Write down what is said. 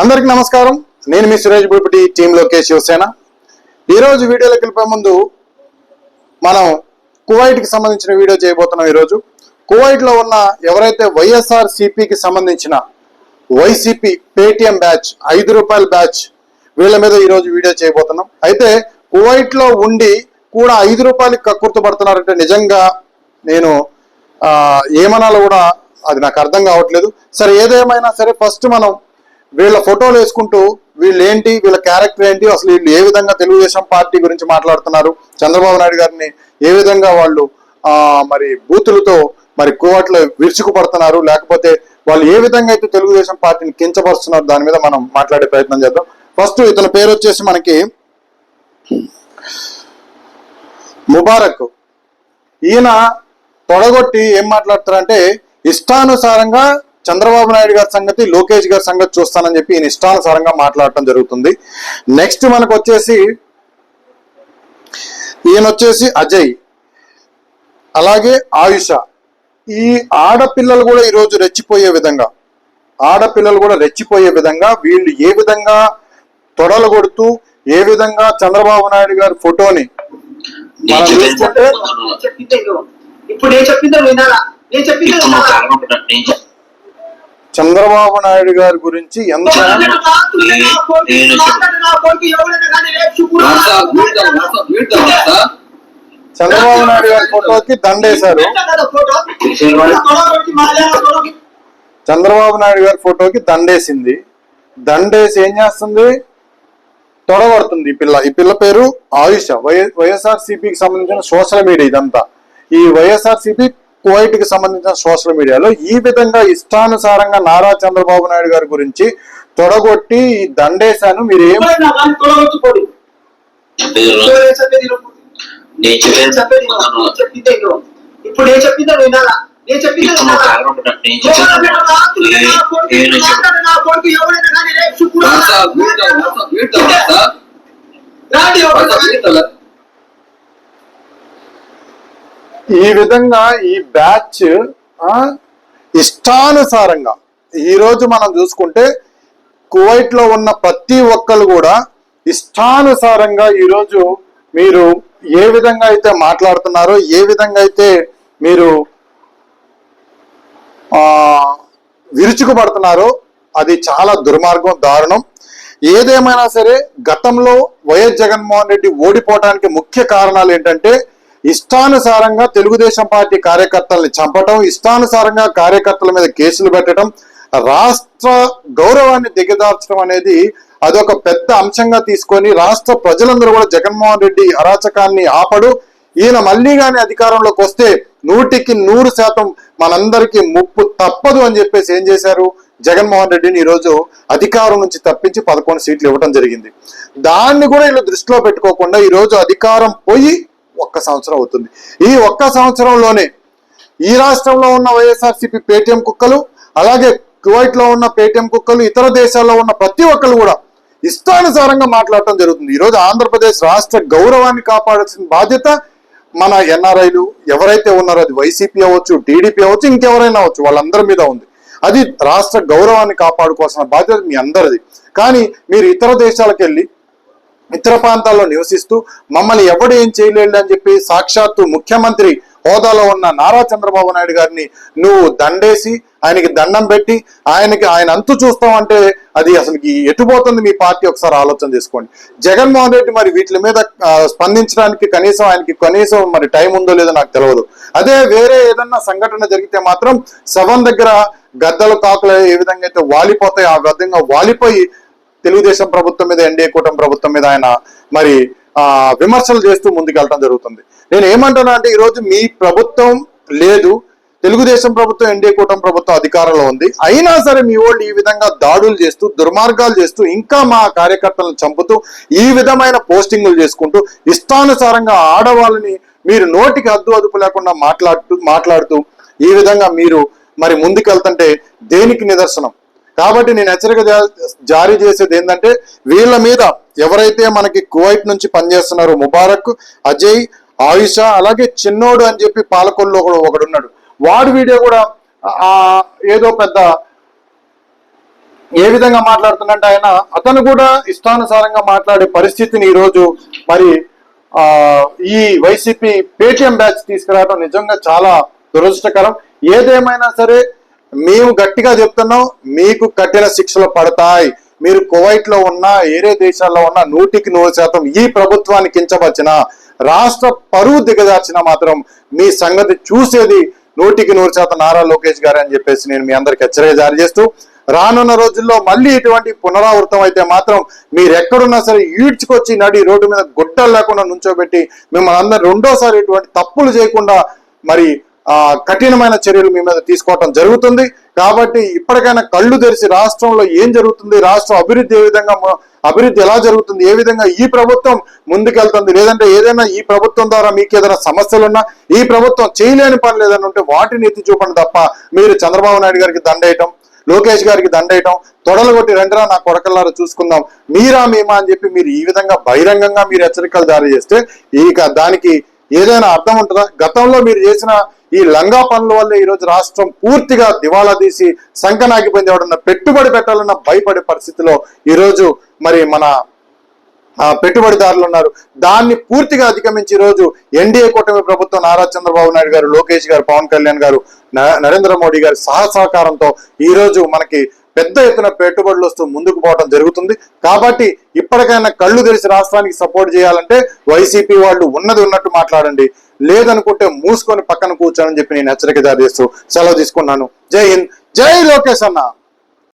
అందరికి నమస్కారం. నేను మీ సురేష్ భూపతి టీమ్ లోకేష్ శివసేన. ఈరోజు వీడియోలోకి వెళ్ళిపోయే ముందు మనం కువైట్కి సంబంధించిన వీడియో చేయబోతున్నాం ఈరోజు కువైట్లో ఉన్న ఎవరైతే వైఎస్ఆర్ సిపికి సంబంధించిన వైసీపీ పేటిఎం బ్యాచ్ ఐదు రూపాయల బ్యాచ్ వీళ్ళ మీద ఈరోజు వీడియో చేయబోతున్నాం. అయితే కువైట్లో ఉండి కూడా ఐదు రూపాయలకి కక్కుర్తుపడుతున్నారంటే నిజంగా నేను ఏమనాలో కూడా అది నాకు అర్థం కావట్లేదు. సరే ఏదేమైనా సరే ఫస్ట్ మనం వీళ్ళ ఫోటోలు వేసుకుంటూ వీళ్ళు ఏంటి వీళ్ళ క్యారెక్టర్ ఏంటి అసలు వీళ్ళు ఏ విధంగా తెలుగుదేశం పార్టీ గురించి మాట్లాడుతున్నారు చంద్రబాబు నాయుడు గారిని ఏ విధంగా వాళ్ళు ఆ మరి బూతులతో మరి కోవట్లో విరుచుకుపడుతున్నారు లేకపోతే వాళ్ళు ఏ విధంగా అయితే తెలుగుదేశం పార్టీని కించపరుస్తున్నారు దాని మీద మనం మాట్లాడే ప్రయత్నం చేద్దాం. ఫస్ట్ ఇతని పేరు వచ్చేసి మనకి ముబారక్. ఈయన తొడగొట్టి ఏం మాట్లాడతారంటే ఇష్టానుసారంగా చంద్రబాబు నాయుడు గారి సంగతి లోకేష్ గారి సంగతి చూస్తానని చెప్పి ఈయన ఇష్టానుసారంగా మాట్లాడటం జరుగుతుంది. నెక్స్ట్ మనకు వచ్చేసి ఈయన వచ్చేసి అజయ్ అలాగే ఆయుష. ఈ ఆడపిల్లలు కూడా ఈరోజు రెచ్చిపోయే విధంగా ఆడపిల్లలు కూడా రెచ్చిపోయే విధంగా వీళ్ళు ఏ విధంగా తొడలు కొడుతూ ఏ విధంగా చంద్రబాబు నాయుడు గారి ఫోటోని మనం చూసుకుంటే. ఇప్పుడు నేను చెప్పిందో వినాలా? నేను చెప్పిందే ఇప్పుడు నువ్వు వినాలా కారణం నేను చెప్- చంద్రబాబు నాయుడు గారి గురించి ఎంత. చంద్రబాబు నాయుడు గారి ఫోటోకి దండేశారు. చంద్రబాబు నాయుడు గారి ఫోటోకి దండేసింది. దండేసి ఏం చేస్తుంది? తొడగొడుతుంది ఈ పిల్ల. ఈ పిల్ల పేరు ఆయుష. వై- వైఎస్ఆర్ సిపికి సంబంధించిన సోషల్ మీడియా ఇదంతా. ఈ వైఎస్ఆర్ సిపి కువైట్కి సంబంధించిన సోషల్ మీడియాలో ఈ విధంగా ఇష్టానుసారంగా నారా చంద్రబాబు నాయుడు గారి గురించి తొడగొట్టి దండేశాను మీరు ఏం ఎవరైనా కానీ తొడగొట్టుకోడు చెప్పేది విను. ఎవరైనా చెప్పేది విను. నేను నేను చెప్పేది చెప్పేది విను. నేను చెప్పిందే ఇదిగో. ఇప్పుడు నేను చెప్పిందో వినాలా నేను చెప్పిందే నా కొడుకు, ఎవరైనా కానీ రేపు శుక్రవారం WhatsApp, video, WhatsApp, video, WhatsApp. రాండి ఎవరైనా వాట్సాప్, కానీ. వీడియో. ఈ విధంగా ఈ బ్యాచ్ ఇష్టానుసారంగా. ఈరోజు మనం చూసుకుంటే కువైట్లో ఉన్న ప్రతి ఒక్కరు కూడా ఇష్టానుసారంగా ఈరోజు మీరు ఏ విధంగా అయితే మాట్లాడుతున్నారో ఏ విధంగా అయితే మీరు ఆ విరుచుకుపడుతున్నారో అది చాలా దుర్మార్గం దారుణం. ఏదేమైనా సరే గతంలో వైఎస్ జగన్మోహన్ రెడ్డి ఓడిపోవడానికి ముఖ్య కారణాలు ఏంటంటే ఇష్టానుసారంగా తెలుగుదేశం పార్టీ కార్యకర్తల్ని చంపటం ఇష్టానుసారంగా కార్యకర్తల మీద కేసులు పెట్టడం రాష్ట్ర గౌరవాన్ని దిగదార్చడం అనేది అదొక పెద్ద అంశంగా తీసుకొని రాష్ట్ర ప్రజలందరూ కూడా జగన్మోహన్ రెడ్డి అరాచకాన్ని ఆపడు. ఈయన మళ్ళీ కానీ అధికారంలోకి వస్తే నూటికి నూరు శాతం మనందరికీ ముప్పు తప్పదు అని చెప్పేసి ఏం చేశారు? జగన్మోహన్ రెడ్డిని ఈరోజు అధికారం నుంచి తప్పించి పదకొండు సీట్లు ఇవ్వడం జరిగింది. దాన్ని కూడా వీళ్ళు దృష్టిలో పెట్టుకోకుండా ఈరోజు అధికారం పోయి ఒక్క సంవత్సరం అవుతుంది. ఈ ఒక్క సంవత్సరంలోనే ఈ రాష్ట్రంలో ఉన్న వైఎస్ఆర్సీపీ పేటిఎం కుక్కలు అలాగే కువైట్లో ఉన్న పేటిఎం కుక్కలు ఇతర దేశాల్లో ఉన్న ప్రతి ఒక్కరు కూడా ఇష్టానుసారంగా మాట్లాడటం జరుగుతుంది. ఈరోజు ఆంధ్రప్రదేశ్ రాష్ట్ర గౌరవాన్ని కాపాడాల్సిన బాధ్యత మన ఎన్ఆర్ఐలు ఎవరైతే ఉన్నారో అది వైసీపీ అవ్వచ్చు టీడీపీ అవ్వచ్చు ఇంకెవరైనా అవ్వచ్చు వాళ్ళందరి మీద ఉంది. అది రాష్ట్ర గౌరవాన్ని కాపాడుకోవాల్సిన బాధ్యత మీ అందరిది. కానీ మీరు ఇతర దేశాలకు వెళ్ళి ఇతర ప్రాంతాల్లో నివసిస్తూ మమ్మల్ని ఎవడు ఏం చేయలేడు అని చెప్పి సాక్షాత్తు ముఖ్యమంత్రి హోదాలో ఉన్న నారా చంద్రబాబు నాయుడు గారిని నువ్వు దండేసి ఆయనకి దండం పెట్టి ఆయనకి ఆయన అంతు చూస్తామంటే అది అసలు ఎటుపోతుంది మీ పార్టీ? ఒకసారి ఆలోచన చేసుకోండి. జగన్మోహన్ రెడ్డి మరి వీటి మీద స్పందించడానికి కనీసం ఆయనకి కనీసం మరి టైం ఉందో లేదో నాకు తెలియదు అదే వేరే ఏదన్నా సంఘటన జరిగితే మాత్రం శవం దగ్గర గద్దలు కాకులు ఏ విధంగా అయితే వాలిపోతాయి ఆ విధంగా వాలిపోయి తెలుగుదేశం ప్రభుత్వం మీద ఎన్డీఏ కూటమి ప్రభుత్వం మీద ఆయన మరి విమర్శలు చేస్తూ ముందుకెళ్ళడం జరుగుతుంది. నేను ఏమంటున్నా అంటే ఈరోజు మీ ప్రభుత్వం లేదు. తెలుగుదేశం ప్రభుత్వం ఎన్డీఏ కూటమి ప్రభుత్వం అధికారంలో ఉంది. అయినా సరే మీ వాళ్ళు ఈ విధంగా దాడులు చేస్తూ దుర్మార్గాలు చేస్తూ ఇంకా మా కార్యకర్తలను చంపుతూ ఈ విధమైన పోస్టింగులు చేసుకుంటూ ఇష్టానుసారంగా ఆడవాళ్ళని మీరు నోటికి అద్దు అదుపు లేకుండా మాట్లాడుతూ మాట్లాడుతూ ఈ విధంగా మీరు మరి ముందుకెళ్తుంటే దేనికి నిదర్శనం? కాబట్టి నేను హెచ్చరిక జారీ చేసేది ఏంటంటే వీళ్ళ మీద ఎవరైతే మనకి కువైట్ నుంచి పనిచేస్తున్నారో ముబారక్ అజయ్ ఆయుష అలాగే చిన్నోడు అని చెప్పి పాలకొల్లో కూడా ఒకడు ఉన్నాడు. వాడు వీడియో కూడా ఆ ఏదో పెద్ద ఏ విధంగా మాట్లాడుతున్నట్టు ఆయన అతను కూడా ఇష్టానుసారంగా మాట్లాడే పరిస్థితిని ఈరోజు మరి ఆ ఈ వైసీపీ పేటిఎం బ్యాచ్ తీసుకురావడం నిజంగా చాలా దురదృష్టకరం. ఏదేమైనా సరే మేము గట్టిగా చెప్తున్నాం మీకు కఠిన శిక్షలు పడతాయి. మీరు కువైట్లో ఉన్న ఏరే దేశాల్లో ఉన్న నూటికి నూరు శాతం ఈ ప్రభుత్వాన్ని కించపరిచిన రాష్ట్ర పరువు దిగజార్చిన మాత్రం మీ సంగతి చూసేది నూటికి నూరు శాతం నారా లోకేష్ గారు అని చెప్పేసి నేను మీ అందరికి హెచ్చరిక జారీ చేస్తూ రానున్న రోజుల్లో మళ్ళీ ఇటువంటి పునరావృతం అయితే మాత్రం మీరు ఎక్కడున్నా సరే ఈడ్చుకొచ్చి నడి రోడ్డు మీద గుట్టలు లేకుండా నుంచోబెట్టి మిమ్మల్ని అందరు రెండోసారి ఇటువంటి తప్పులు చేయకుండా మరి కఠినమైన చర్యలు మీ మీద తీసుకోవటం జరుగుతుంది. కాబట్టి ఇప్పటికైనా కళ్ళు తెరిచి రాష్ట్రంలో ఏం జరుగుతుంది రాష్ట్రం అభివృద్ధి ఏ విధంగా అభివృద్ధి ఎలా జరుగుతుంది ఏ విధంగా ఈ ప్రభుత్వం ముందుకెళ్తుంది లేదంటే ఏదైనా ఈ ప్రభుత్వం ద్వారా మీకు ఏదైనా సమస్యలున్నా ఈ ప్రభుత్వం చేయలేని పనులు ఏదైనా ఉంటే వాటిని ఎత్తి చూపండి తప్ప మీరు చంద్రబాబు నాయుడు గారికి దండేయటం లోకేష్ గారికి దండేయటం తొడలు కొట్టి రెండరా నా కొడకల్లారా చూసుకుందాం. మీరా మేమా అని చెప్పి మీరు ఈ విధంగా బహిరంగంగా మీరు హెచ్చరికలు జారీ చేస్తే ఇక దానికి ఏదైనా అర్థం ఉంటుందా? గతంలో మీరు చేసిన ఈ లంగా పనుల వల్ల ఈరోజు రాష్ట్రం పూర్తిగా దివాళా తీసి సంకనాగిపోయింది. ఎవడన్నా పెట్టుబడి పెట్టాలన్న భయపడే పరిస్థితిలో ఈరోజు మరి మన పెట్టుబడిదారులు ఉన్నారు. దాన్ని పూర్తిగా అధిగమించి ఈరోజు రోజు ఎన్డీఏ కూటమి ప్రభుత్వం నారా చంద్రబాబు నాయుడు గారు లోకేష్ గారు పవన్ కళ్యాణ్ గారు నరేంద్ర మోడీ గారి సహసహకారంతో ఈరోజు మనకి పెద్ద ఎత్తున పెట్టుబడులు వస్తూ ముందుకు పోవడం జరుగుతుంది. కాబట్టి ఇప్పటికైనా కళ్ళు తెరిచి రాష్ట్రానికి సపోర్ట్ చేయాలంటే వైసీపీ వాళ్ళు ఉన్నది ఉన్నట్టు మాట్లాడండి. లేదనుకుంటే మూసుకొని పక్కన కూర్చోనని చెప్పి నేను హెచ్చరిక జారీ చేస్తూ సెలవు తీసుకున్నాను. జై హింద్. జై లోకేష్ అన్నా.